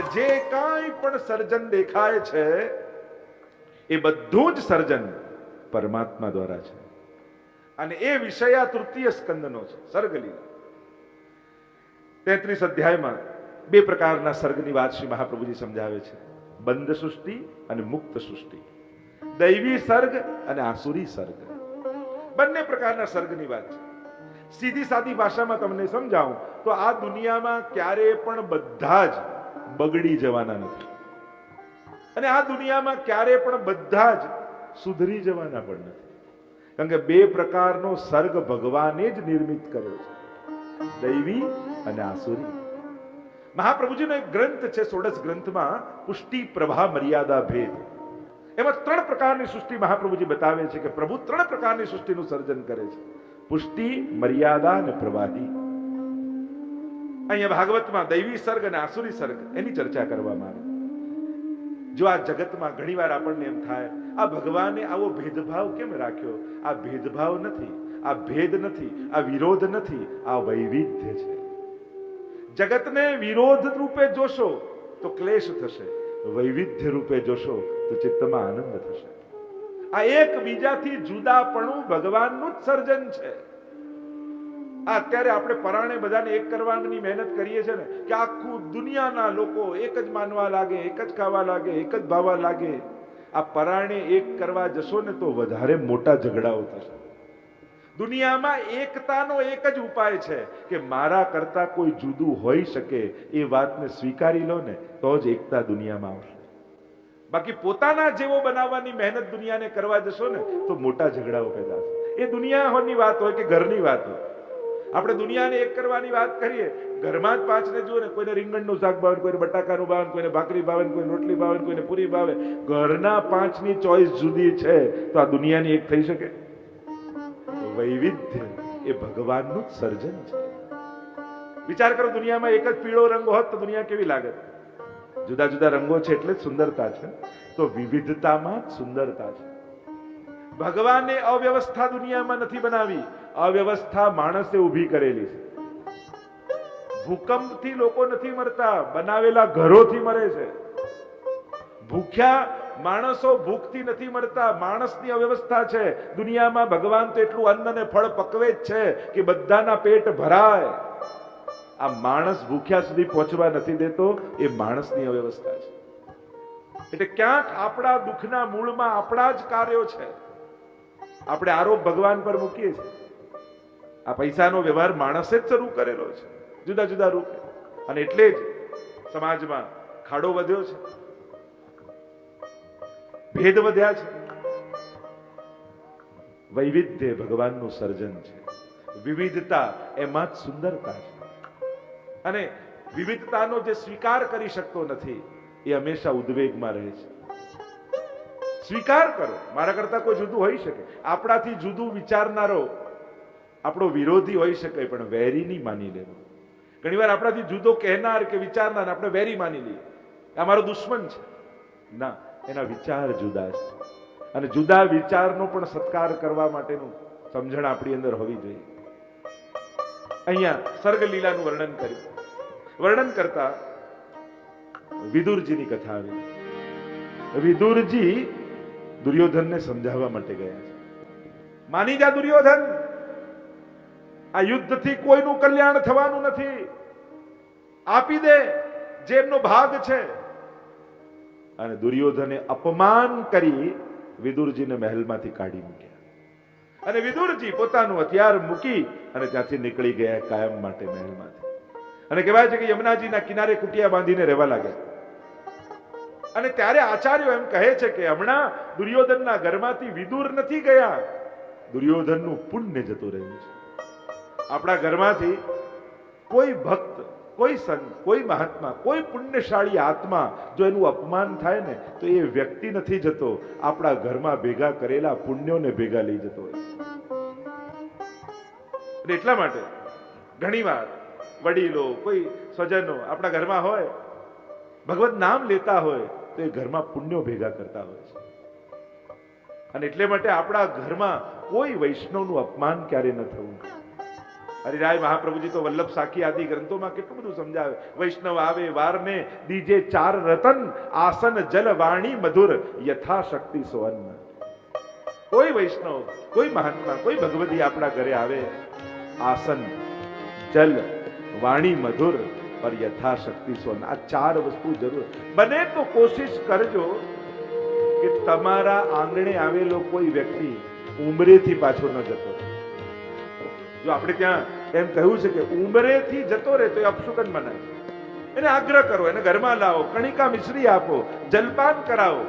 આ કાંઈ પણ સર્જન દેખાય છે, એ બધું જ સર્જન પરમાત્મા દ્વારા છે. અને એ વિષય તૃતીય સ્કંદનો છે સર્ગલીલા તેત્રીસ અધ્યાયમાં બે પ્રકારના સર્ગની વાત શ્રી મહાપ્રભુજી સમજાવે છે. બંધ સૃષ્ટિ અને મુક્ત સૃષ્ટિ. દૈવી સર્ગ અને આસુરી સર્ગ બંને પ્રકારના સર્ગની વાત છે. સીધી સાદી ભાષામાં તમને સમજાવું તો આ દુનિયામાં ક્યારે પણ બધા જ બગડી જવાના નથી. અને આ દુનિયામાં ક્યારે પણ બધા જ સુધરી જવાના પણ નથી. કારણ કે બે પ્રકારનો સર્ગ ભગવાને જ નિર્મિત કર્યો છે. દૈવી અને આસુરી. મહાપ્રભુજીનો એક ગ્રંથ છે, સોડસ ગ્રંથમાં પુષ્ટિ પ્રભા મર્યાદા ભેદ. એમાં ત્રણ પ્રકારની સૃષ્ટિ મહાપ્રભુજી બતાવે છે કે પ્રભુ ત્રણ પ્રકારની સૃષ્ટિનું સર્જન કરે છે. પુષ્ટિ, મર્યાદા અને પ્રવાહી. અહીંયા ભાગવતમાં દૈવી સર્ગ અને આસુરી સર્ગ એની ચર્ચા કરવામાં આવે. જો આ જગતમાં ઘણીવાર આપણને એમ થાય, આ ભગવાને આવો ભેદભાવ કેમ રાખ્યો? આ ભેદભાવ નથી, આ ભેદ નથી, આ વિરોધ નથી, આ વૈવિધ્ય છે. જગતને વિરોધ રૂપે જોશો તો ક્લેશ થશે, વૈવિધ્ય રૂપે જોશો તો ચિત્તમાં આનંદ થશે. આ એક બીજાથી જુદાપણું ભગવાનનું જ સર્જન છે. આ અત્યારે આપણે પરાણે બધાને એક કરવાની મહેનત કરીએ છીએ ને, કે આખું દુનિયાના લોકો એક જ માનવા લાગે, એક જ ખાવા લાગે, એક જ ભાવવા લાગે. આ પરાણે એક કરવા જશો ને તો વધારે મોટા ઝઘડાઓ થશે. દુનિયામાં એકતાનો એક જ ઉપાય છે કે મારા કરતા કોઈ જુદું હોઈ શકે એ વાતને સ્વીકારી લો ને, તો જ એકતા દુનિયામાં આવશે. બાકી પોતાના જેવો બનાવવાની મહેનત દુનિયાને કરવા જશો ને, તો મોટા ઝઘડાઓ પેદા થશે. એ દુનિયાની વાત હોય કે ઘરની વાત હોય આપણે દુનિયાને એક કરવાની વાત કરીએ, ઘરમાં જ પાંચને જુઓ ને કોઈને રીંગણનું શાક ભાવે, કોઈને બટાકાનું ભાવે, કોઈને ભાખરી ભાવે, કોઈને રોટલી ભાવે, કોઈને પૂરી ભાવે. ઘરના પાંચની ચોઈસ જુદી છે, તો આ દુનિયાની એક થઈ શકે. વૈવિધ્ય એ ભગવાનનું જ સર્જન છે. વિચાર કરો, દુનિયામાં એક જ પીળો રંગ હોત તો દુનિયા કેવી લાગે? જુદા જુદા રંગો છે એટલે જ સુંદરતા છે, તો વિવિધતામાં સુંદરતા છે. ભગવાને અવ્યવસ્થા દુનિયામાં નથી બનાવી. અવ્યવસ્થા માણસે ઊભી કરેલી છે. ભૂકંપથી લોકો નથી મરતા, બનાવેલા ઘરોથી મરે છે. ભૂખ્યા માણસો ભૂખથી નથી મરતા, માણસની અવ્યવસ્થા છે. દુનિયામાં ભગવાન તો એટલું અન્ન અને ફળ પકવે જ છે કે બધાના પેટ ભરાય. આ માણસ ભૂખ્યા સુધી પહોંચવા નથી દેતો, એ માણસની અવ્યવસ્થા છે. એટલે ક્યાંક આપણા દુઃખના મૂળમાં આપણા જ કાર્યો છે. આપણે આરોપ ભગવાન પર મૂકીએ છીએ. આ પૈસાનો વ્યવહાર માણસે જ શરૂ કરેલો છે. જુદા જુદા રૂપે. અને એટલે જ સમાજમાં ખાડો વધ્યો છે. ભેદ વધ્યા છે. વૈવિધ્ય ભગવાનનું સર્જન છે. વિવિધતા એમાં જ સુંદરતા છે. અને વિવિધતાનો જે સ્વીકાર કરી શકતો નથી, એ હંમેશા ઉદ્વેગમાં રહે છે. સ્વીકાર કરો. મારા કરતા કોઈ જુદું હોઈ શકે. આપણાથી જુદું વિચારનારો આપણો વિરોધી હોઈ શકે, પણ વેરી નહીં માની લેવો. ઘણીવાર આપણાથી જુદો કહેનાર કે વિચારનાર આપણે વેરી માની લઈએ. આ મારો દુશ્મન છે. ના, એના વિચાર જુદા છે. અને જુદા વિચારનો પણ સત્કાર કરવા માટેનું સમજણ આપણી અંદર હોવી જોઈએ. અહીંયા સર્ગ લીલાનું વર્ણન કર્યું. વર્ણન કરતા વિદુરજીની કથા આવી. વિદુરજી દુર્યોધનને સમજાવવા માટે ગયા છે. માની જા દુર્યોધન, આ યુદ્ધથી કોઈનું કલ્યાણ થવાનું નથી. આપી દે જે એમનો ભાગ છે. અને દુર્યોધને અપમાન કરી વિદુરજીને મહેલમાંથી કાઢી મૂક્યા. અને વિદુરજી પોતાનું હથિયાર મૂકી અને ત્યાંથી નીકળી ગયા કાયમ માટે મહેલમાંથી. અને કહેવાય છે કે યમુનાજીના કિનારે કુટિયા બાંધીને રહેવા લાગ્યા. અને ત્યારે આચાર્યો એમ કહે છે કે હમણાં દુર્યોધનના ઘરમાંથી વિદુર નથી ગયા. દુર્યોધનનું પુણ્ય જતું રહ્યું છે. આપણા ઘરમાંથી કોઈ ભક્ત, કોઈ સંત, કોઈ મહાત્મા, કોઈ પુણ્યશાળી આત્મા જો એનું અપમાન થાય ને, તો એ વ્યક્તિ નથી જતો. આપણા ઘરમાં ભેગા કરેલા પુણ્યોને ભેગા લઈ જતો હોય. એટલા માટે ઘણીવાર વડીલો, કોઈ સ્વજનો આપણા ઘરમાં હોય, ભગવત નામ લેતા હોય તો એ ઘરમાં પુણ્યો ભેગા કરતા હોય છે. અને એટલે માટે આપણા ઘરમાં કોઈ વૈષ્ણવનું અપમાન ક્યારે ન થવું. હરિરાય મહાપ્રભુજી તો વલ્લભ સાખી આદિ ગ્રંથોમાં કેટલું બધું સમજાવે. વૈષ્ણવ આવે વારને દીજે ચાર રતન, આસન, જલ, વાણી, મધુર, યથાશક્તિ સોઅન્ન કોઈ વૈષ્ણવ, કોઈ મહાત્મા, કોઈ ભગવતી આપણા ઘરે આવે. આસન, જલ, વાણી, મધુર પર યથાશક્તિ સોન. આ ચાર વસ્તુ જરૂર. બને તો કોશિશ કરજો કે તમારા આંગણે આવેલો કોઈ વ્યક્તિ ઉંમરેથી પાછો ન જતો જો આપણે ત્યાં એમ કહ્યું છે કે ઉંમરેથી જતો રહે, તો એ અપશુકન મનાય. એને આગ્રહ કરો, એને ઘરમાં લાવો, કણિકા મિશ્રી આપો, જલપાન કરાવો.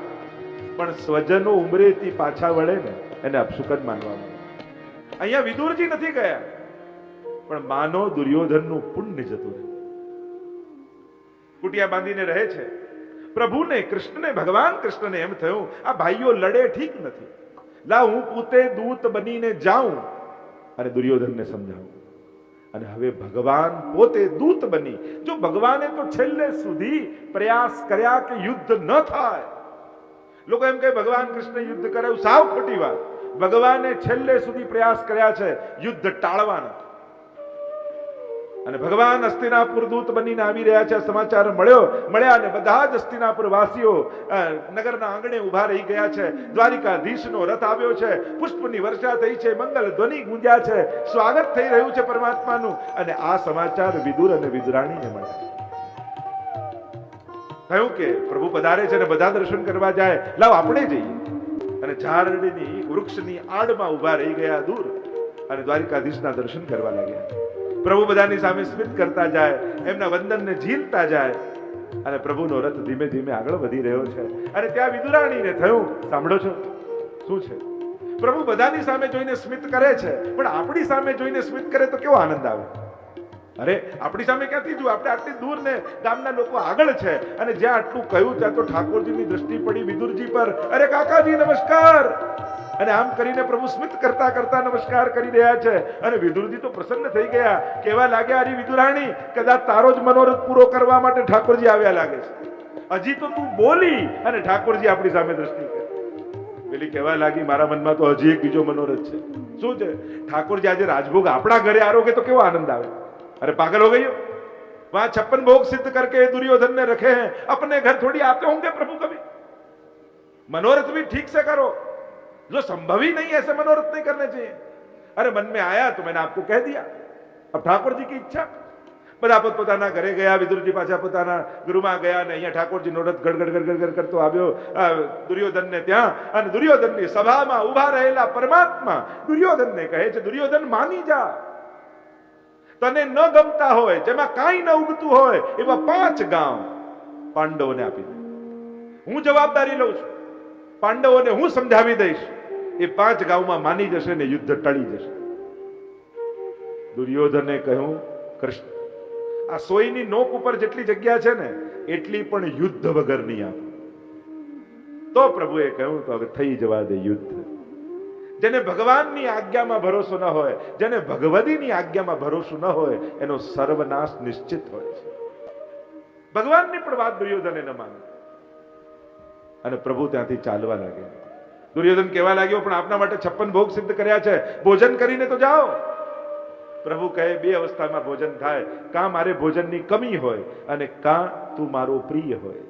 પણ સ્વજનો ઉંમરેથી પાછા વળે ને, એને અપશુકન માનવામાં અહીંયા વિદુરજી નથી ગયા. પણ માનો દુર્યોધનનું પુણ્ય જતું રહે. કુટિયા બાંધીને રહે છે. પ્રભુને, કૃષ્ણને, ભગવાન કૃષ્ણને એમ થયું, આ ભાઈઓ લડે ઠીક નથી. લા હું પોતે દૂત બનીને જાઉં અને દુર્યોધનને સમજાવું. અને હવે ભગવાન પોતે દૂત બની. જો ભગવાને તો છેલ્લે સુધી પ્રયાસ કર્યા કે યુદ્ધ ન થાય. લોકો એમ કહે, ભગવાન કૃષ્ણ યુદ્ધ કરાયું. સાવ ખોટી વાત. ભગવાને છેલ્લે સુધી પ્રયાસ કર્યા છે, યુદ્ધ ટાળવાના. અને ભગવાન હસ્તિનાપુર દૂત બનીને આવી રહ્યા છે. સમાચાર મળ્યો. મળ્યા અને બધા જ હસ્તિનાપુર વાસીઓ નગરના આંગણે ઊભા રહી ગયા છે. દ્વારિકાધીશનો રથ આવ્યો છે. પુષ્પની વર્ષા થઈ છે. મંગલ ધ્વનિ ગુંજ્યા છે. સ્વાગત થઈ રહ્યું છે પરમાત્માનું. અને આ સમાચાર વિદુર અને વિદુરાણીને મળ્યા. કહ્યું કે પ્રભુ પધારે છે અને બધા દર્શન કરવા જાય. લાવ આપણે જઈએ. અને ઝાડની વૃક્ષની આડમાં ઊભા રહી ગયા દૂર. અને દ્વારિકાધીશના દર્શન કરવા લાગ્યા. પ્રભુ બધાની સામે સ્મિત કરતા જાય, એમના વંદનને ઝીલતા જાય. અને પ્રભુનો રથ ધીમે ધીમે આગળ વધી રહ્યો છે. અને ત્યાં વિદુરાણીને થયું, સાંભળો છો, શું છે? પ્રભુ બધાની સામે જોઈને સ્મિત કરે છે, પણ આપણી સામે જોઈને સ્મિત કરે તો કેવો આનંદ આવે? અરે, આપણી સામે ક્યાંથી જોયું? આપણે આટલી દૂર ને ગામના લોકો આગળ છે. અને જ્યાં આટલું કહ્યું, ત્યાં તો ઠાકોરજીની દ્રષ્ટિ પડી વિદુરજી પર. અરે કાકાજી, નમસ્કાર! અને આમ કરીને પ્રભુ સ્મિત કરતા કરતા નમસ્કાર કરી રહ્યા છે અને વિદુરજી તો પ્રસન્ન થઈ ગયા કેવા લાગ્યા અરે વિદુરાણી કદાચ તારો જ મનોરથ પૂરો કરવા માટે ઠાકોરજી આવ્યા લાગે છે હજી તો તું બોલી અને ઠાકોરજી આપણી સામે દ્રષ્ટિ કરી પેલી કહેવા લાગી મારા મનમાં તો હજી એક બીજો મનોરથ છે શું છે ઠાકોરજી આજે રાજભોગ આપણા ઘરે આરોગે તો કેવો આનંદ આવે अरे पागल हो गई हो वहां छप्पन भोग सिद्ध करके दुर्योधन ने रखे हैं अपने घर थोड़ी आते होंगे प्रभु कभी मनोरथ भी ठीक से करो जो संभव ही नहीं ऐसे मनोरथ नहीं करने चाहिए अरे मन में आया तो मैंने आपको कह दिया अब ठाकुर जी की ઈચ્છા બધા પોતપોતાના ઘરે ગયા વિદુરજી પાછા પોતાના ગૃહમાં ગયા ને અહીંયા ઠાકોરજીનો રથ ગડગડ ગડગડ ગડ કરતો આવ્યો આ દુર્યોધનને ત્યાં અને દુર્યોધનની સભામાં ઊભા રહેલા પરમાત્મા દુર્યોધનને કહે છે દુર્યોધન માની જા તને ન ગમતા હોય જેમાં કાંઈ ન ઉગતું હોય એવા પાંચ ગામ પાંડવોને આપી દે હું જવાબદારી લઉં છું પાંડવોને હું સમજાવી દઈશ એ પાંચ ગામમાં માની જશે ને યુદ્ધ ટળી જશે. દુર્યોધને કહ્યું, કૃષ્ણ, આ સોયની નોક ઉપર જેટલી જગ્યા છે ને, એટલી પણ યુદ્ધ વગર નહીં આપ. તો પ્રભુએ કહ્યું, તો હવે થઈ જવા દે યુદ્ધ. જેને ભગવાનની આજ્ઞામાં ભરોસો ન હોય, જેને ભગવતીની આજ્ઞામાં ભરોસો ન હોય, એનો સર્વનાશ નિશ્ચિત હોય છે. ભગવાનની પણ વાત દુર્યોધને ન માની. અને પ્રભુ ત્યાંથી ચાલવા લાગ્યા. દુર્યોધન કહેવા લાગ્યો, પણ આપના માટે છપ્પન ભોગ સિદ્ધ કર્યા છે. ભોજન કરીને તો જાઓ. પ્રભુ કહે, બે અવસ્થામાં ભોજન થાય. કાં મારે ભોજનની કમી હોય અને કાં તું મારો પ્રિય હોય.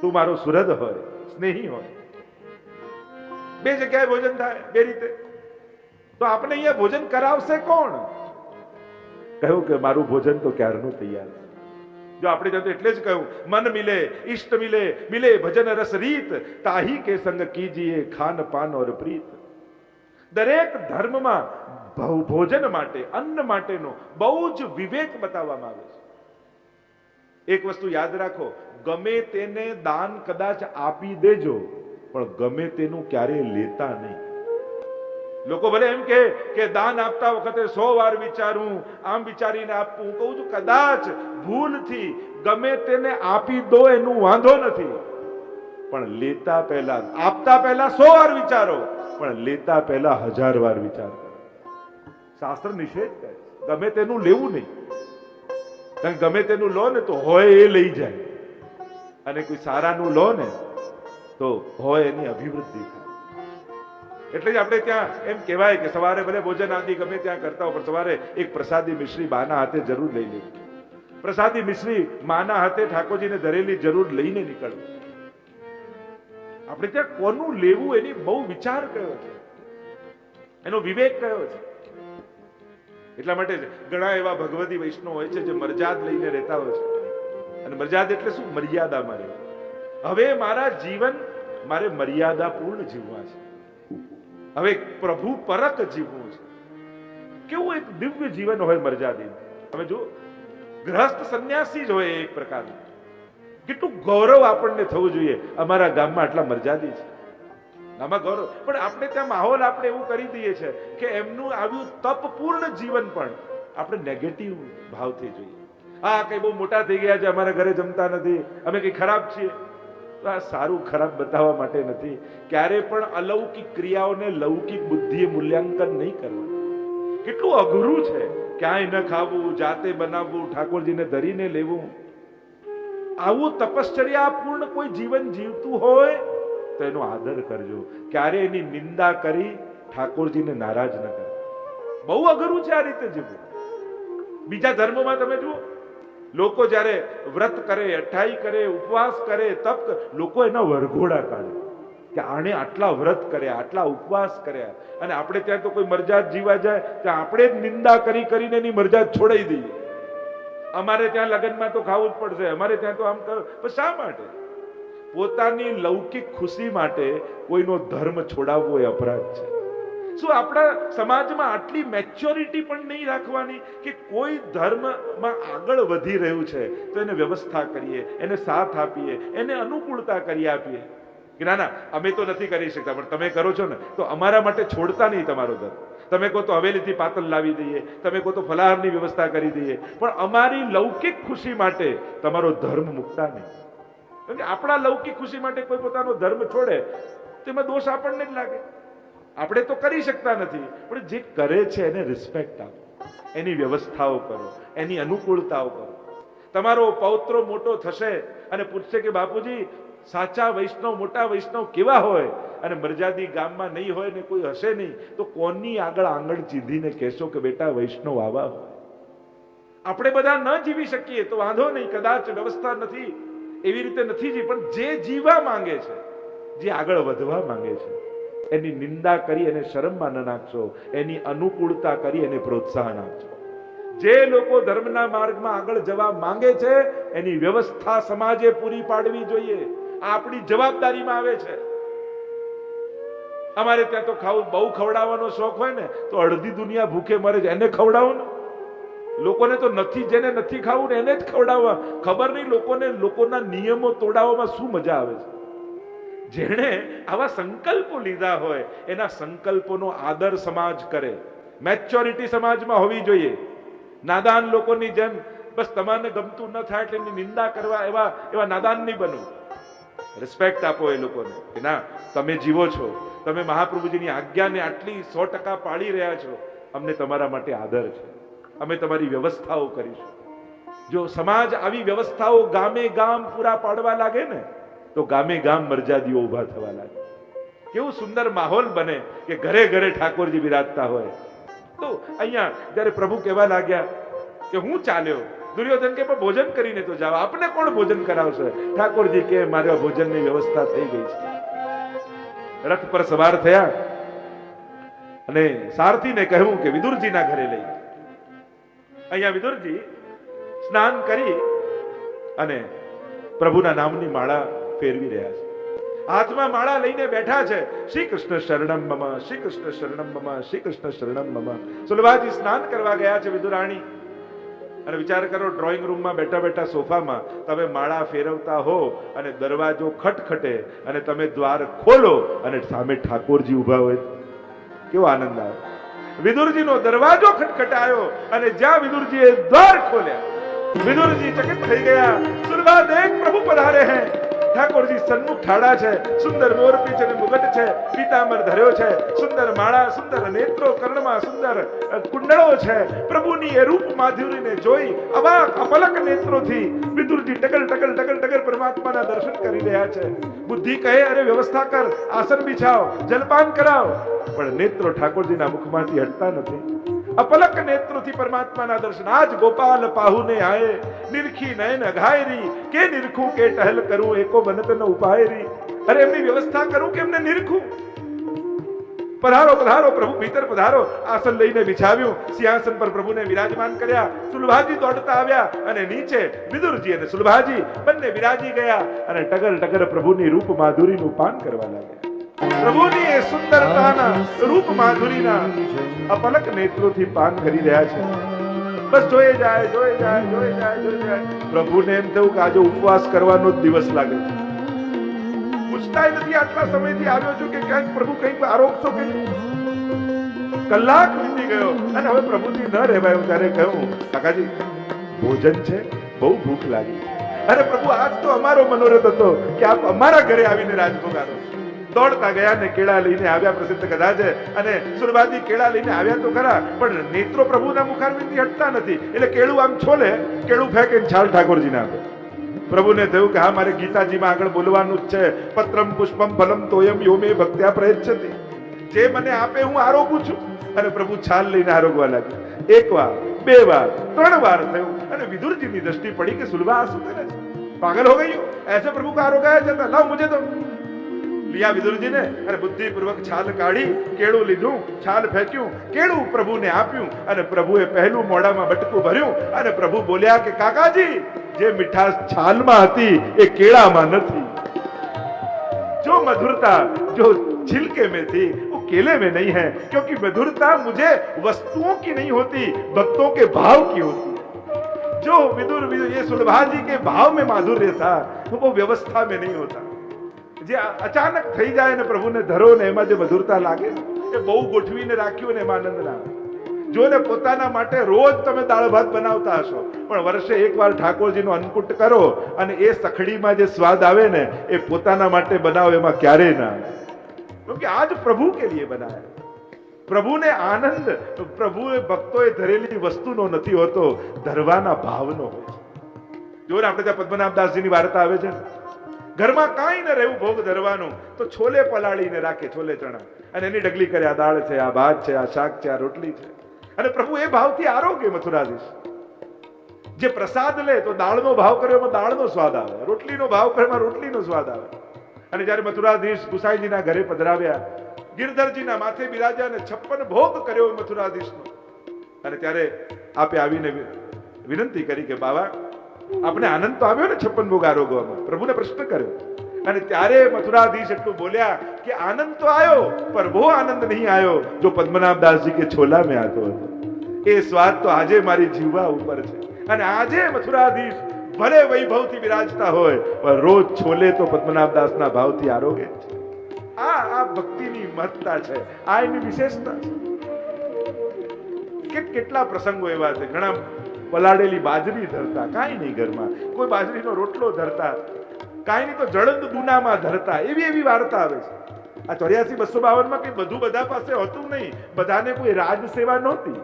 તું મારો સુરદ હોય, સ્નેહી હોય. બે જગ્યાએ ભોજન થાય, બે રીતે. તો આપણે અહીંયા ભોજન કરાવશે કોણ? કહ્યું કે, મારું ભોજન તો ક્યારનું તૈયાર જો આપણે ત્યાં તો એટલે જ કહ્યું, મન મિલે, ઈષ્ટ મિલે મિલે ભજન રસ રીત, તાહી કે સંગ કીજીએ ખાન પાન ઓર પ્રીત. દરેક ધર્મમાં ભોજન માટે, અન્ન માટેનો બહુ જ વિવેક બતાવવામાં આવે છે. એક વસ્તુ યાદ રાખો, ગમે તેને દાન કદાચ આપી દેજો, પણ ગમે તેનું ક્યારેય લેતા નહીં. લોકો ભલે એમ કે કે દાન આપતા વખતે સો વાર વિચારું, આમ વિચારીને આપવું કહું છું, કદાચ ભૂલથી ગમે તેને આપી દો એનું વાંધો નથી. પણ લેતા પહેલા, આપતા પહેલા સો વાર વિચારો, પણ લેતા પહેલા હજાર વાર વિચાર શાસ્ત્ર નિષેધ કરે ગમે તેનું લેવું નહીં. ગમે તેનું લો ને તો હોય એ લઈ જાય. અને કોઈ સારાનું લો ને તો હોય એની અભિવૃદ્ધિ થાય. એટલે જ આપણે ત્યાં એમ કહેવાય કે સવારે ભલે ભોજન આદિ ગમે ત્યાં કરતા હોય, પણ સવારે એક પ્રસાદી મિશ્રી બાના હાથે જરૂર લઈ લેવી. પ્રસાદી મિશ્રી માના હાથે ઠાકોરજીને ધરેલી જરૂર લઈને નીકળવું. આપણે ત્યાં કોનું લેવું એની બહુ વિચાર કયો છે? એનો વિવેક કયો છે? એટલા માટે ઘણા એવા ભગવતી વૈષ્ણવ હોય છે જે મરજાદ લઈને રહેતા હોય છે. અને મરજાદ એટલે શું? મર્યાદામાં રહેવું. હવે મારા જીવન મારે મર્યાદા પૂર્ણ જીવવા છે. હવે પ્રભુ પરક જીવવું છે. કેવું એક દિવ્ય જીવન હોય મર્યાદી તમે જો ગ્રહસ્થ સંન્યાસી જ હોય એક પ્રકારનું. કેટલું ગૌરવ આપણને થવું જોઈએ. અમારા ગામમાં આટલા મર્યાદી છે. આમાં ગૌરવ. પણ આપણે ત્યાં માહોલ આપણે એવું કરી દઈએ છે કે એમનું આવ્યું તપપૂર્ણ જીવન પણ આપણે નેગેટિવ ભાવથી જોઈએ. આ કઈ બહુ મોટા થઈ ગયા છે, અમારા ઘરે જમતા નથી. અમે કઈ ખરાબ છીએ. આ સારું ખરાબ બતાવવા માટે નથી. ક્યારે પણ અલૌકિક ક્રિયાઓને લૌકિક બુદ્ધિએ મૂલ્યાંકન નહીં કરવું કેટલું અઘરું છે. ક્યાંય ન ખાવું, જાતે બનાવવું, ઠાકોરજીને ધરીને લેવું. આવું તપશ્ચર્યાપૂર્ણ કોઈ જીવન જીવતું હોય, તો એનો આદર કરજો. ક્યારે એની નિંદા કરી, ઠાકોરજીને નારાજ ન કરો. બહુ અઘરું છે આ રીતે જીવવું. બીજા ધર્મમાં તમે જુઓ લોકો જ્યારે વ્રત કરે, અઠાઈ કરે, ઉપવાસ કરે, તપ લોકો એના વરઘોડા કાઢે કે આણે આટલા વ્રત કર્યા, આટલા ઉપવાસ કર્યા. અને આપણે ત્યાં તો કોઈ મરજાદ જીવા જાય ત્યાં આપણે જ નિંદા કરી કરીને એની મરજાદ છોડાઈ દઈએ. અમારે ત્યાં લગ્નમાં તો ખાવું જ પડશે, અમારે ત્યાં તો આમ કરો શા માટે? પોતાની લૌકિક ખુશી માટે કોઈનો ધર્મ છોડાવવો એ અપરાધ છે. શું આપણા સમાજમાં આટલી મેચ્યોરિટી પણ નહીં રાખવાની કે કોઈ ધર્મમાં આગળ વધી રહ્યું છે? તો એને વ્યવસ્થા કરીએ, એને સાથ આપીએ, એને અનુકૂળતા કરી આપીએ. કે ના ના, અમે તો નથી કરી શકતા, પણ તમે કરો છો ને, તો અમારા માટે છોડતા નહીં તમારો ધર્મ તમે કહો તો હવેલીથી પાતલ લાવી દઈએ, તમે કહો તો ફલાહારની વ્યવસ્થા કરી દઈએ. પણ અમારી લૌકિક ખુશી માટે તમારો ધર્મ મૂકતા નહીં. આપણા લૌકિક ખુશી માટે કોઈ પોતાનો ધર્મ છોડે, તેમાં દોષ આપણને જ લાગે. આપણે તો કરી શકતા નથી. પણ જે કરે છે એને રિસ્પેક્ટ આપો. એની વ્યવસ્થાઓ કરો. એની અનુકૂળતાઓ કરો. તમારો પૌત્રો મોટો થશે અને પૂછશે કે બાપુજી, સાચા વૈષ્ણવ, મોટા વૈષ્ણવ કેવા હોય? અને મરજાદી ગામમાં નહીં હોય ને કોઈ હશે નહીં, તો કોની આગળ આંગળ ચીંધીને કહેશો કે બેટા વૈષ્ણવ આવા હોય? આપણે બધા ન જીવી શકીએ, તો વાંધો નહીં, કદાચ વ્યવસ્થા નથી. એવી રીતે નથી જીવી પણ જે જીવવા માંગે છે, જે આગળ વધવા માંગે છે એની નિંદા કરી એને શરમમાં ન નાખશો. એની અનુકૂળતા કરી એને પ્રોત્સાહન આપજો. જે લોકો ધર્મના માર્ગમાં આગળ જવા માંગે છે, એની વ્યવસ્થા સમાજે પૂરી પાડવી જોઈએ. આપણી જવાબદારીમાં આવે છે. અમારે ત્યાં તો ખાવું, બહુ ખવડાવવાનો શોખ હોય ને, તો અડધી દુનિયા ભૂખે મરે છે. એને ખવડાવો ને? લોકોને તો નથી, જેને નથી ખાવું ને એને જ ખવડાવવા. ખબર નહીં લોકોને, લોકોના નિયમો તોડાવવામાં શું મજા આવે છે? જેણે આવા સંકલ્પો લીધા હોય, એના સંકલ્પોનો આદર સમાજ કરે. મેચ્યોરિટી સમાજમાં હોવી જોઈએ. નાદાન લોકોની જેમ, બસ તમારને ગમતું ન થાય એટલે એમની નિંદા કરવા એવા એવા નાદાન નહીં બનવું રિસ્પેક્ટ આપો એ લોકોને કે ના, તમે જીવો છો. તમે મહાપ્રભુજીની આજ્ઞાને આટલી સો ટકા પાળી રહ્યા છો. અમને તમારા માટે આદર છે. અમે તમારી વ્યવસ્થાઓ કરીશું. જો સમાજ આવી વ્યવસ્થાઓ ગામે ગામ પૂરા પાડવા લાગે ને તો ગામે ગામ મરજાદીઓ ઊભા થવા લાગે કેવું સુંદર માહોલ બને કે ઘરે ઘરે ઠાકોરજી બિરાજતા હોય. તો અહીંયા જ્યારે પ્રભુ કહેવા લાગ્યા કે હું ચાલ્યો, દુર્યોધન કે, પણ ભોજન કરીને તો જાવ આપને કોણ ભોજન કરાવશે? ઠાકોરજી કે, મારા ભોજનની વ્યવસ્થા થઈ ગઈ છે. રથ પર સવાર થયા અને સારથીને કહ્યું કે, વિદુરજીના ઘરે લઈ. અહીંયા વિદુરજી સ્નાન કરી અને પ્રભુના નામની માળા ફેરવી રહ્યા છે. હાથમાં માળા લઈને બેઠા છે. શ્રી કૃષ્ણ શરણમ મમા, શ્રી કૃષ્ણ શરણમ મમા, શ્રી કૃષ્ણ શરણમ મમા. સુલભાજી સ્નાન કરવા ગયા છે વિદુરાણી. અને વિચાર કરો ડ્રોઈંગ રૂમમાં બેઠા બેઠા સોફામાં તમે માળા ફેરવતા હો અને દરવાજો ખટખટે અને તમે દ્વાર ખોલો અને સામે ઠાકોરજી ઊભા હોય. કેવો આનંદ આવે. વિદુરજીનો દરવાજો ખટખટાયો અને જ્યાં વિદુરજીએ દ્વાર ખોલ્યા, વિદુરજી ચકિત થઈ ગયા. સુરભા દેખ પ્રભુ પધારે हैं ઠાકોરજી સન્મુખ ઠાડા છે, સુંદર મોરપીંછ અને મુગટ છે, પીતાંબર ધર્યો છે, સુંદર માળા, સુંદર નેત્રો કર્ણમાં સુંદર કુંડળો છે. પ્રભુની એ રૂપ માધુરીને જોઈ અવાક અપલક નેત્રોથી વિદુરજી ટકલ ટકલ ટકલ ટકલ પરમાત્માના દર્શન કરી રહ્યા છે. બુદ્ધિ કહે, અરે વ્યવસ્થા કર, આસન બિછાવ, જલપાન કરાવ. પણ નેત્રો ઠાકોરજીના મુખમાંથી હટતા નથી. અપલક નેત્રોથી પરમાત્માના દર્શન આજ ગોપાલ પાહુને આયે. નિરખી નયન અઘાયરી, કે નિરખું કે ટહલ કરું, એકો બનત ઉપાય રી અરે એમની વ્યવસ્થા કરું કે એમને નિરખું? પધારો પધારો, પ્રભુ, ભીતર પધારો. આસન લઈને બિછાવ્યું. સિંહાસન પર પ્રભુને વિરાજમાન કર્યા. સુલભાજી દોડતા આવ્યા અને નીચે વિદુરજી અને સુલભાજી બંને વિરાજી ગયા અને ટગર ટગર પ્રભુની રૂપ માધુરીનું પાન કરવા લાગ્યા. પ્રભુની એ સુંદરતાના રૂપ માધુરીના અપલક નેત્રોથી પાન કરી રહ્યા છે. બસ જોઈ જાય જોઈ જાય જોઈ જાય જોઈ જાય. પ્રભુને એમ થયું કે આજે ઉપવાસ કરવાનો જ દિવસ લાગે છે. પૂછતા નથી આટલા સમયથી આવ્યો છું કે ક્યાંક પ્રભુ કંઈક આરોપશો કે કલાક વીતી ગયો અને હવે પ્રભુજી ન રહેવાયું ત્યારે કહ્યું, કાકાજી, ભોજન છે, બહુ ભૂખ લાગી. અરે પ્રભુ, આજ તો અમારો મનોરથ હતો કે આપ અમારા ઘરે આવીને રાજભોગ આલો દોડતા ગયા ને કેળા લઈને આવ્યા પ્રસિદ્ધ કદાચ. અને સુરબાદી કેળા લઈને આવ્યા તો ખરા, પણ નેત્રો પ્રભુના મુખારવિંદથી હટતા નથી. એટલે કેળું આમ છોલે, કેળું ફેંકે છાલ ઠાકોરજીને આપે. પ્રભુને થયું કે હા, મારે ગીતાજીમાં આગળ બોલવાનું જ છે. પત્રમ પુષ્પમ ફલમ તોયમ યોમે ભક્ત્યા પ્રયચ્છતી. જે મને આપે હું આરોગું છું. અને પ્રભુ છાલ લઈને આરોગવા લાગ્યો. એક વાર, બે વાર, ત્રણ વાર થયું. અને વિધુરજીની દ્રષ્ટિ પડી કે સુલભા આ શું કરે પાગલ હો ગયું એસે પ્રભુ કા આરોગાયા જતા? લાવ મુજે તો. तो लिया વિદુરજી ને અને બુદ્ધિપૂર્વક છાલ કાઢી કેળું લીધું છાલ ફેંક્યું કેળું પ્રભુને આપ્યું અને પ્રભુએ પહેલું મોઢામાં બટકું ભર્યું અને પ્રભુ બોલ્યા કે કાકાજી જે મીઠાશ છાલમાં હતી એ કેળામાં નથી जो मधुरता जो छिलके में थी वो केले में नहीं है क्योंकि मधुरता मुझे वस्तुओं की नहीं होती भक्तों के भाव की होती है जो विदुर विदुर ये सुलभा जी के भाव में माधुर्य था वो व्यवस्था में नहीं होता જે અચાનક થઈ જાય ને પ્રભુને ધરો ને એમાં જે મધુરતા લાગે, એ બહુ ગોઠવીને રાખ્યું ને એમાં આનંદ આવે જો ને પોતાના માટે રોજ તમે દાળ ભાત બનાવતા હશો. પણ વર્ષે એકવાર ઠાકોરજીનો અન્નકૂટ કરો અને એ સખડીમાં જે સ્વાદ આવે ને, એ પોતાના માટે બનાવ, એમાં ક્યારેય ના આવે. કે આજ પ્રભુ કે લીએ બનાવે. પ્રભુને આનંદ, પ્રભુએ ભક્તોએ ધરેલી વસ્તુનો નથી હોતો, ધરવાના ભાવનો હોય જો ને આપણે ત્યાં પદ્મનાભદાસજીની વાર્તા આવે છે ઘરમાં કાંઈ ન રહેવું ભોગ ધરવાનું, તો છોલે પલાળીને રાખે, છોલે ચણા. અને એની ડગલી કરે, આ દાળ છે, આ ભાત છે, આ શાક છે, આ રોટલી છે. અને પ્રભુ એ ભાવથી આરોગ્ય, મથુરાધીશ. જે પ્રસાદ લે, તો દાળનો ભાવ કર્યો, એમાં દાળનો સ્વાદ આવે. રોટલીનો ભાવ કર્યો, એમાં રોટલીનો સ્વાદ આવે. અને જ્યારે મથુરાધીશ ગુસાઈજીના ઘરે પધરાવ્યા, ગિરધરજીના માથે બિરાજ્યા અને છપ્પન ભોગ કર્યો મથુરાધીશનો. અને ત્યારે આપે આવીને વિનંતી કરી કે બાબા આપણે આનંદ તો આવ્યો ને છપ્પન ભોગ આરોગવામાં. પ્રભુને પ્રશ્ન કર્યો. અને ત્યારે મથુરાધીશ એટલું બોલ્યા કે આનંદ તો આવ્યો પર બહુ આનંદ નહીં આવ્યો, જો પદ્મનાભદાસજી કે છોલા મેં આતો હતો. એ સ્વાદ તો આજે મારી જીવવા ઉપર છે. અને આજે મથુરાધીશ ભલે વૈભવથી બિરાજતા હોય, પણ રોજ છોલે તો પદ્મનાભદાસના ભાવથી આરોગે છે. આ આ ભક્તિની મહત્તા છે. આ એની વિશેષતા છે. કેટલા પ્રસંગો એવા છે. ઘણા પલાળેલી બાજરી ધરતા, કાંઈ નહીં ઘરમાં. કોઈ બાજરીનો રોટલો ધરતા, કાંઈ નહીં તો જળંદ દુનામાં ધરતા, એવી એવી વાર્તા આવે છે. આ ચોર્યાસી બસો બાવનમાં કંઈ બધું બધા પાસે હતું નહીં. બધાને કોઈ રાજ સેવા નહોતી.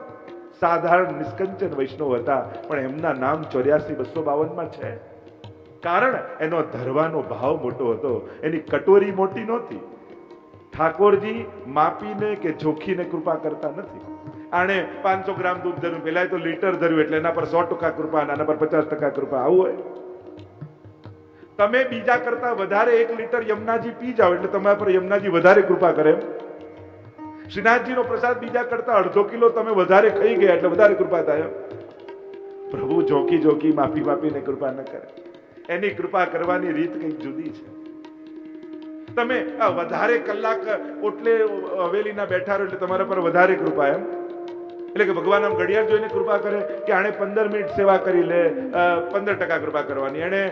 સાધારણ નિષ્કંચન વૈષ્ણવ હતા, પણ એમના નામ ચોર્યાસી બસો બાવનમાં છે. કારણ એનો ધરવાનો ભાવ મોટો હતો. એની કટોરી મોટી નહોતી. ઠાકોરજી માપીને કે જોખીને કૃપા કરતા નથી. આણે પાંચસો ગ્રામ દૂધ ધર્યું. પેલા તો લીટર ધર્યું એટલે એના પર સો ટકા કૃપા આના પર પચાસ ટકા કૃપા. આવું હોય. તમે બીજા કરતા વધારે એક લીટર યમુનાજી પી જાઓ એટલે તમારા પર યમુનાજી વધારે કૃપા કરે શ્રીનાથજીનો પ્રસાદ બીજા કરતા અડધો કિલો તમે વધારે ખાઈ ગયા એટલે વધારે કૃપા થાય પ્રભુ જોકી જોકી માફી માફીને કૃપા ન કરે. એની કૃપા કરવાની રીત કંઈક જુદી છે. તમે વધારે કલાક ઓટલે હવેલીના બેઠા રહો એટલે તમારા પર વધારે કૃપા એમ. એટલે કે ભગવાન આમ ઘડિયાળ જોઈને કૃપા કરે કે આણે પંદર મિનિટ સેવા કરી લે પંદર ટકા કૃપા કરવાની. એણે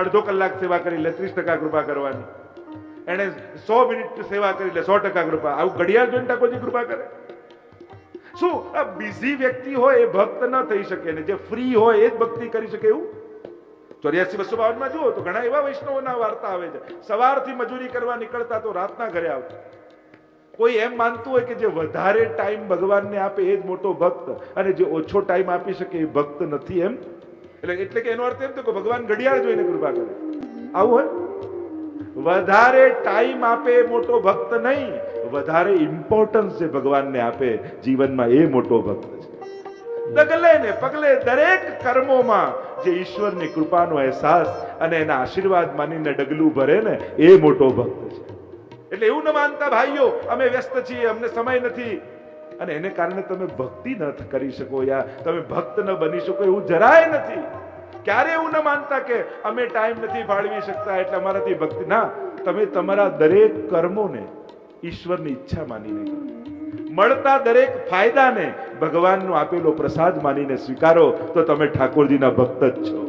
અડધો કલાક સેવા કરી લે, ત્રીસ ટકા કૃપા કરવાની. એણે સો મિનિટ સેવા કરી લે, સો ટકા કૃપા. આવું ઘડિયાળ જોઈને ઠાકોરજી કૃપા કરે. શું આ બીજી વ્યક્તિ હોય એ ભક્ત ન થઈ શકે ને? જે ફ્રી હોય એ જ ભક્તિ કરી શકે એવું? ચોર્યાસી બસો બાવનમાં જુઓ તો ઘણા એવા વૈષ્ણવોના વાર્તા આવે છે. સવારથી મજૂરી કરવા નીકળતા તો રાતના ઘરે આવતા. કોઈ એમ માનતું હોય કે જે વધારે ટાઈમ ભગવાનને આપે એ જ મોટો ભક્ત અને જે ઓછો ટાઈમ આપી શકે એ ભક્ત નથી એમ? એટલે એટલે કે એનો અર્થ એમ કે ભગવાન ઘડિયાળ જોઈને કૃપા કરે. આવું હોય? વધારે ટાઈમ આપે મોટો ભક્ત નહીં, વધારે ઇમ્પોર્ટન્સ જે ભગવાનને આપે જીવનમાં એ મોટો ભક્ત છે. ડગલે ને પગલે દરેક કર્મોમાં જે ઈશ્વરની કૃપાનો અહેસાસ અને એના આશીર્વાદ માનીને ડગલું ભરે ને એ મોટો ભક્ત છે. એટલે એવું ન માનતા ભાઈઓ અમે વ્યસ્ત છીએ અમને સમય નથી. અને એને કારણે તમે ભક્તિ ન કરી શકો યા તમે ભક્ત ન બની શકો એવું જરાય નથી. ક્યારે એવું ન માનતા કે અમે ટાઈમ નથી ફાળવી શકતા એટલે અમારાથી ભક્તિ ના તમે તમારા દરેક કર્મોને ઈશ્વરની ઈચ્છા માનીને. મળતા દરેક ફાયદાને ભગવાનનો આપેલો પ્રસાદ માનીને સ્વીકારો તો તમે ઠાકોરજીના ભક્ત જ છો.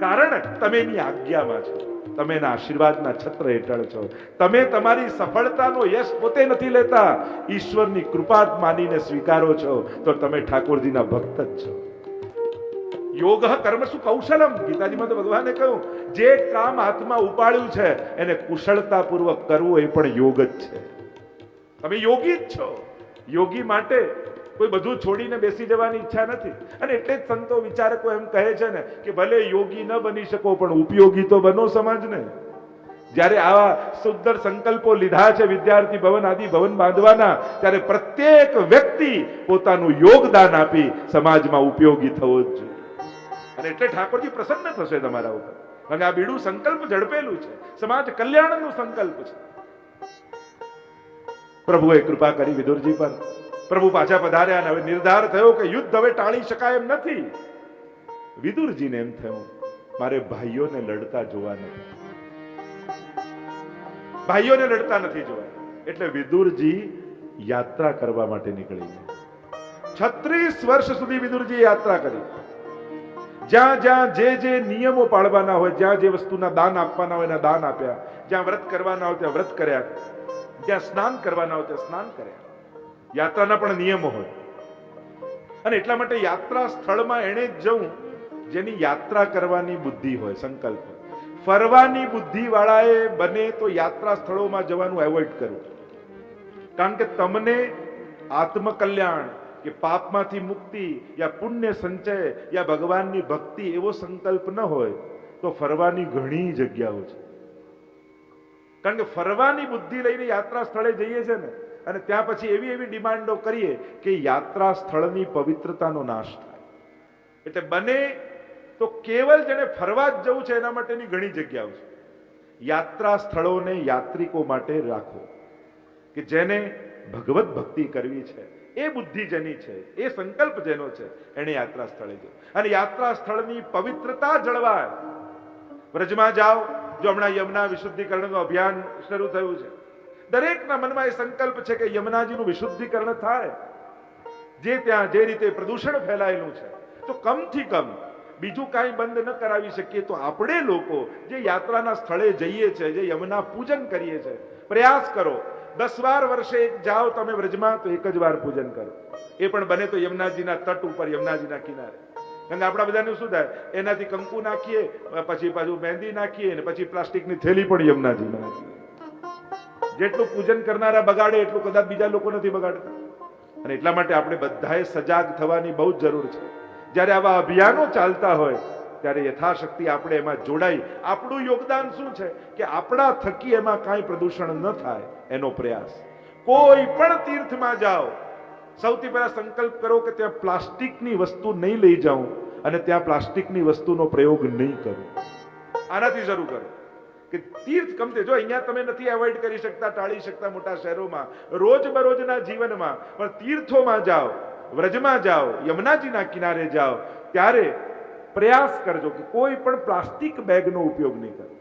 કારણ તમે એની આજ્ઞામાં છો. તમે એના આશીર્વાદના છત્ર હેઠળ છો. તમે તમારી સફળતાનો યશ પોતે નથી લેતા. ઈશ્વરની કૃપા માનીને સ્વીકારો છો. તો તમે ઠાકોરજીના ભક્ત જ છો. યોગ કર્મ શું કૌશલમ. ગીતાજીમાં તો ભગવાને કહ્યું, જે કામ હાથમાં ઉપાડ્યું છે, એને કુશળતાપૂર્વક કરવું એ પણ યોગ જ છે. તમે યોગી જ છો. યોગી માટે કોઈ બધું છોડીને બેસી જવાની ઈચ્છા નથી. અને એટલે જ સંતો વિચારકો એમ કહે છે ને કે ભલે યોગી ન બની શકો, પણ ઉપયોગી તો બનો સમાજને. જ્યારે આવા સુંદર સંકલ્પો લીધા છે વિદ્યાર્થી ભવન, આદિ ભવન બાંધવાના, ત્યારે પ્રત્યેક વ્યક્તિ પોતાનું યોગદાન આપી સમાજમાં ઉપયોગી થવો જ જોઈએ. અને એટલે ઠાકોરજી પ્રસન્ન થશે તમારા ઉપર. અને આ બીડું સંકલ્પ ઝડપેલું છે. સમાજ કલ્યાણનું સંકલ્પ છે. પ્રભુએ કૃપા કરી વિદુરજી પર. પ્રભુ પાછા પધાર્યા અને હવે નિર્ધાર થયો કે યુદ્ધ હવે ટાળી શકાય એમ નથી. વિદુરજીને એમ થયું, મારે ભાઈઓને લડતા જોવા નથી. ભાઈઓને લડતા નથી જોવા. એટલે વિદુરજી યાત્રા કરવા માટે નીકળી ગયા. છત્રીસ વર્ષ સુધી વિદુરજી યાત્રા કરી. જ્યાં જ્યાં જે જે નિયમો પાળવાના હોય, જ્યાં જે વસ્તુના દાન આપવાના હોય, એના દાન આપ્યા. જ્યાં વ્રત કરવાના હોય, ત્યાં વ્રત કર્યા. જ્યાં સ્નાન કરવાના હોય, ત્યાં સ્નાન કર્યા. યાત્રાના પણ નિયમો હોય. અને એટલા માટે યાત્રા સ્થળમાં એણે જ જવું જેની યાત્રા કરવાની બુદ્ધિ હોય, સંકલ્પ ફરવાની બુદ્ધિ વાળાએ બને તો યાત્રા સ્થળોમાં જવાનું એવોઇડ કરવું. કારણ કે તમને આત્મકલ્યાણ કે પાપમાંથી મુક્તિ યા પુણ્ય સંચય યા ભગવાનની ભક્તિ એવો સંકલ્પ ન હોય, તો ફરવાની ઘણી જગ્યાઓ છે. કારણ કે ફરવાની બુદ્ધિ લઈને યાત્રા સ્થળે જઈએ છે ને અને ત્યાં પછી એવી એવી ડિમાન્ડો કરીએ કે યાત્રા સ્થળની પવિત્રતાનો નાશ થાય. એટલે બને તો કેવલ જેને ફરવા જ જવું છે એના માટેની ઘણી જગ્યાઓ છે. યાત્રા સ્થળોને યાત્રિકો માટે રાખો કે જેને ભગવત ભક્તિ કરવી છે, એ બુદ્ધિ જેની છે, એ સંકલ્પ જેનો છે, એને યાત્રા સ્થળે જવું અને યાત્રા સ્થળની પવિત્રતા જળવાય. વ્રજમાં જાઓ, જો હમણાં યમુના વિશુદ્ધિકરણનું અભિયાન શરૂ થયું છે. દરેકના મનમાં એ સંકલ્પ છે કે યમુનાજીનું વિશુદ્ધિકરણ થાય. જે ત્યાં જે રીતે પ્રદૂષણ ફેલાયેલું છે. તો કમથી કમ બીજું કાંઈ બંધ ન કરાવી શકીએ તો આપણે લોકો જે યાત્રાના સ્થળે જઈએ છે, જે યમુના પૂજન કરીએ છે, પ્રયાસ કરો. દસ વાર વર્ષે એક જાઓ તમે વ્રજમાં તો એક જ વાર પૂજન કરો. એ પણ બને તો યમુનાજીના તટ ઉપર, યમુનાજીના કિનારે. કારણ કે આપણા બધાને શું થાય? એનાથી કંકુ નાખીએ, પછી પાછું મહેંદી નાખીએ ને પછી પ્લાસ્ટિકની થેલી પણ યમુનાજીમાં નાખીએ જેટલું પૂજન કરનારા બગાડે, એટલું કદાચ બીજા લોકો નથી બગાડતા. અને એટલા માટે આપણે બધાએ સજાગ થવાની બહુ જ જરૂર છે. જ્યારે આવા અભિયાનો ચાલતા હોય, ત્યારે યથાશક્તિ આપણે એમાં જોડાઈ. આપણું યોગદાન શું છે? કે આપણા થકી એમાં કાંઈ પ્રદૂષણ ન થાય, એનો પ્રયાસ. કોઈ પણ તીર્થમાં જાઓ, સૌથી પહેલા સંકલ્પ કરો કે ત્યાં પ્લાસ્ટિકની વસ્તુ નહીં લઈ જાઉં અને ત્યાં પ્લાસ્ટિકની વસ્તુનો પ્રયોગ નહીં કરું. આનાથી શરૂ કરો. કે તીર્થ ગમતે. જો અહીંયા તમે નથી એવોઇડ કરી શકતા, ટાળી શકતા મોટા શહેરોમાં, રોજબરોજના જીવનમાં, પણ તીર્થોમાં જાઓ, વ્રજમાં જાઓ, યમુનાજીના કિનારે જાઓ, ત્યારે પ્રયાસ કરજો કે કોઈ પણ પ્લાસ્ટિક બેગનો ઉપયોગ નહીં કરો.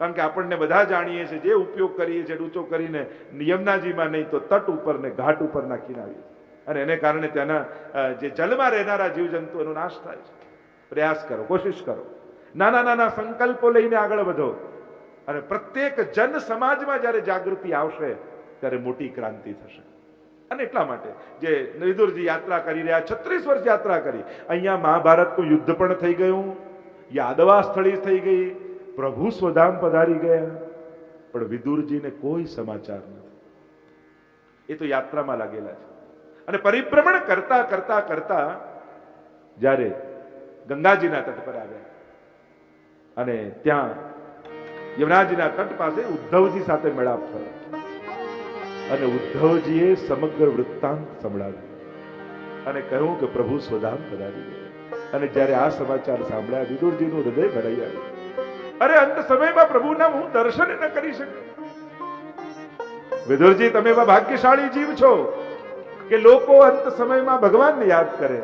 કારણ કે આપણને બધા જાણીએ છીએ, જે ઉપયોગ કરીએ છીએ, ડૂચો કરીને યમુનાજીમાં નહીં, તો તટ ઉપર ને ઘાટ ઉપર નાખીને આવીએ અને એને કારણે ત્યાંના જે જલમાં રહેનારા જીવજંતુ, એનો નાશ થાય છે. પ્રયાસ કરો, કોશિશ કરો. નાના નાના સંકલ્પો લઈને આગળ વધો. અને પ્રત્યેક જન સમાજમાં જ્યારે જાગૃતિ આવશે, ત્યારે મોટી ક્રાંતિ થશે. અને એટલા માટે જે નિદુરજી યાત્રા કરી રહ્યા, છત્રીસ વર્ષ યાત્રા કરી, અહીંયા મહાભારતનું યુદ્ધ પણ થઈ ગયું, યાદવા સ્થળી થઈ ગઈ, પ્રભુ સ્વધામ પધારી ગયા, પણ વિદુરજીને કોઈ સમાચાર નથી. એ તો યાત્રામાં લાગેલા છે. અને પરિભ્રમણ કરતા કરતા કરતા જ્યારે ગંગાજીના તટ પર આવ્યા, અને ત્યાં યમુનાજીના તટ પાસે ઉદ્ધવજી સાથે મેળાપ થયો. અને ઉદ્ધવજીએ સમગ્ર વૃત્તાંત સંભળાવ્યું. અને કહ્યું કે પ્રભુ સ્વધામ પધારી અને જ્યારે આ સમાચાર સાંભળ્યા, વિદુરજીનું હૃદય ભરાઈ આવ્યું. અરે, અંત સમયમાં પ્રભુના હું દર્શન ન કરી શક્યો. વિદુરજી, તમે એવા ભાગ્યશાળી જીવ છો કે લોકો અંત સમયમાં ભગવાનને યાદ કરે.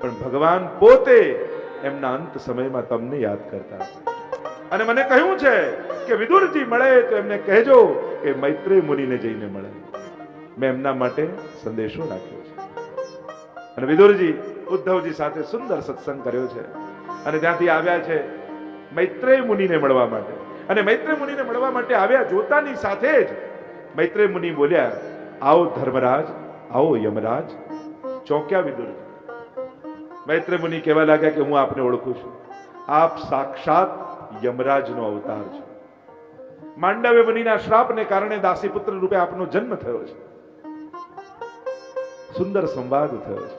પણ ભગવાન પોતે એમના અંત સમયમાં તમને યાદ કરતા અને મને કહ્યું છે કે વિદુરજી મળે તો એમને કહેજો કે મૈત્રી મુનિને જઈને મળે. મેં એમના માટે સંદેશો રાખ્યો છે. અને વિદુરજી ઉદ્ધવજી સાથે સુંદર સત્સંગ કર્યો છે. અને ત્યાંથી આવ્યા છે મૈત્રેય મુનિને મળવા માટે. અને મૈત્રેય મુનિને મળવા માટે આવ્યા જોતાની સાથે જ મૈત્રેય મુનિ બોલ્યા, આવો ધર્મરાજ, આવો યમરાજ, ચોક્યા વિદુરજી. મૈત્રેય મુનિ કહેવા લાગ્યા કે હું આપને ઓળખું છું. આપ સાક્ષાત યમરાજનો અવતાર છે. માંડવે મુનિના શ્રાપને કારણે દાસીપુત્ર રૂપે આપનો જન્મ થયો છે. સુંદર સંવાદ થયો છે.